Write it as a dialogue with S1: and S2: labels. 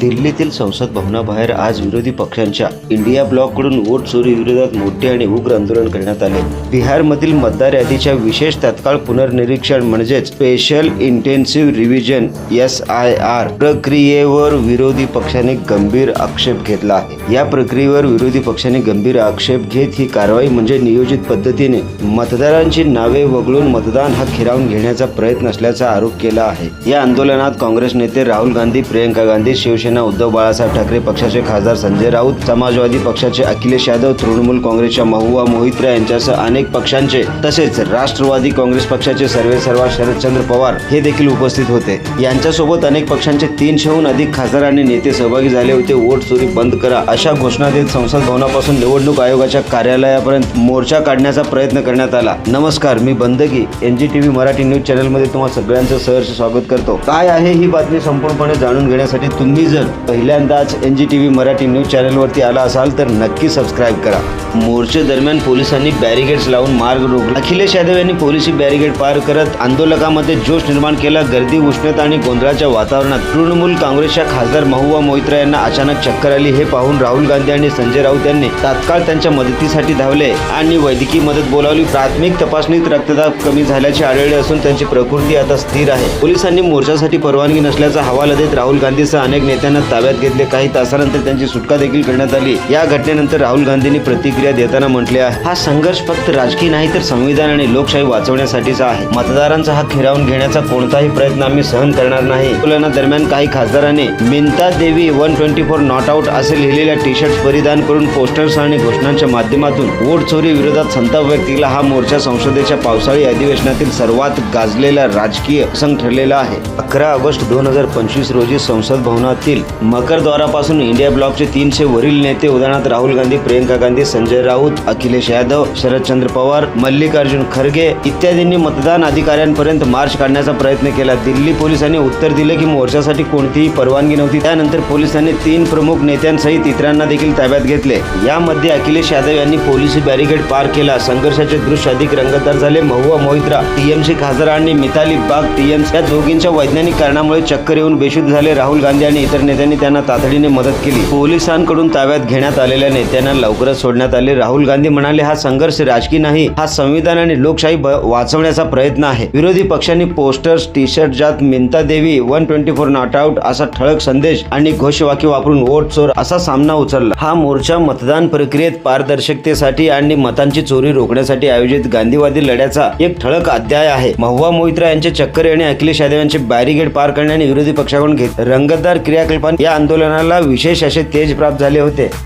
S1: दिल्लीतील संसद भवनाबाहेर आज विरोधी पक्षांच्या इंडिया ब्लॉककडून वोट चोरी विरोधात मोठे आणि उग्र आंदोलन करण्यात आले. बिहारमधील मतदार यादीच्या विशेष तत्काळ पुनर्निरीक्षण म्हणजेच special intensive revision S I R प्रक्रियेवर विरोधी पक्षाने गंभीर आक्षेप घेतला आहे. या प्रक्रियेवर विरोधी पक्षाने गंभीर आक्षेप घेत ही कारवाई म्हणजे नियोजित पद्धतीने मतदारांची नावे वगळून मतदान हा खिरावून घेण्याचा प्रयत्न असल्याचा आरोप केला आहे. या आंदोलनात काँग्रेस नेते राहुल गांधी प्रियंका गांधी शिवसेना उद्धव बाळासाहेब ठाकरे पक्षाचे खासदार संजय राऊत समाजवादी पक्षाचे अखिलेश यादव तृणमूल काँग्रेसच्या महुआ मोहित्रा यांच्यासह अनेक पक्षांचे तसेच राष्ट्रवादी काँग्रेस पक्षाचे सर्वे सर्वा शरदचंद्र पवार हे देखील उपस्थित होते. यांच्यासोबत अनेक पक्षांचे तीनशेहून अधिक खासदार आणि नेते सहभागी झाले होते. वोट चोरी बंद करा अशा घोषणा देत संसद भवनापासून निवडणूक आयोगाच्या कार्यालयापर्यंत मोर्चा काढण्याचा प्रयत्न करण्यात आला. नमस्कार मी Bandagi N G T V Marathi news चॅनलमध्ये तुम्हाला सगळ्यांचं सहर्ष स्वागत करतो. काय आहे ही बातमी संपूर्णपणे जाणून घेण्यासाठी तुम्ही जर पहिल्यांदाच N G T V Marathi news चॅनलवरती आला असाल तर नक्की सबस्क्राईब करा. मोर्चे दरम्यान पोलिसांनी बॅरिगेड्स लावून मार्ग रोखला. अखिलेश यादव यांनी पोलिसी बॅरिगेड पार करत आंदोलकामध्ये जोश निर्माण केला. गर्दी उष्णता आणि गोंधळाच्या वातावरणात तृणमूल काँग्रेसच्या खासदार महुआ मोहित्रा यांना अचानक चक्कर आली. हे पाहून राहुल गांधी आणि संजय राऊत यांनी तात्काळ त्यांच्या मदतीसाठी धावले आणि वैद्यकीय मदत बोलावली. प्राथमिक तपासणीत रक्तदाब कमी झाल्याचे आढळले असून त्यांची प्रकृती आता स्थिर आहे. पोलिसांनी मोर्चासाठी परवानगी नसल्याचा हवाला देत राहुल गांधीसह अनेक नेत्यांना ताब्यात घेतले. काही तासानंतर त्यांची सुटका देखील करण्यात आली. या घटनेनंतर राहुल गांधींनी प्रतिक्रिया देताना म्हटले आहे. हा संघर्ष फक्त राजकीय नाही तर संविधान आणि लोकशाही वाचवण्यासाठीचा आहे. मतदारांचा हक हिरावून घेण्याचा कोणताही प्रयत्न आम्ही सहन करणार नाही. दरम्यान काही खासदारांनी Minta Devi one twenty four not out असे लिहिलेल्या टी शर्ट परिधान करून पोस्टर्स आणि घोषणांच्या माध्यमातून वोट चोरी विरोधात संताप व्यक्त केला. हा मोर्चा संसदेच्या पावसाळी अधिवेशनातील सर्वात गाजलेला राजकीय प्रसंग ठरलेला आहे. अकरा ऑगस्ट दोन हजार पंचवीस रोजी संसद भवनातील मकरद्वारापासून इंडिया ब्लॉकचे तीनशे वरील नेते उदाहरणार्थ राहुल गांधी प्रियंका गांधी संजय राऊत अखिलेश यादव शरदचंद्र पवार मल्लिकार्जुन खरगे इत्यादींनी मतदान अधिकाऱ्यांपर्यंत मार्च काढण्याचा प्रयत्न केला. दिल्ली पोलिसांनी उत्तर दिले की मोर्चासाठी कोणतीही परवानगी नव्हती. त्यानंतर पोलिसांनी तीन प्रमुख नेत्यांसहित इतरांना देखील ताब्यात घेतले. यामध्ये अखिलेश यादव यांनी पोलिसी बॅरिकेड पार केला. संघर्षाचे दृश्य अधिक रंगतदार झाले. महुआ मोहित्रा टीएमसी खासदार आणि मिताली बाग टीएमसी या दोघींच्या वैज्ञानिक कारणामुळे चक्कर येऊन बेशुद्ध झाले. राहुल गांधी आणि इतर नेत्यांनी त्यांना तातडीने मदत केली. पोलिसांकडून ताब्यात घेण्यात आलेल्या नेत्यांना लवकरच सोडण्यात आले. राहुल गांधी म्हणाले हा संघर्ष राजकीय नाही हा संविधान आणि लोकशाही वाचवण्याचा प्रयत्न आहे. विरोधी पक्षांनी पोस्टर्स टी शर्ट ज्यात Minta Devi one twenty four not out असा ठळक संदेश आणि घोषवाक्य वापरून वोट चोर असा सामना उचलला. हा मोर्चा मतदान प्रक्रियेत पारदर्शकतेसाठी आणि मतांची चोरी रोखण्यासाठी आयोजित गांधीवादी लढ्याचा एक ठळक अध्याय आहे. महुआ मोहित्रा यांचे चक्कर आणि अखिलेश यादव यांचे बॅरिगेड पार करण्याने विरोधी पक्षाकडून घेत रंगतदार क्रियाकल्पान या आंदोलनाला विशेष असे तेज प्राप्त झाले होते.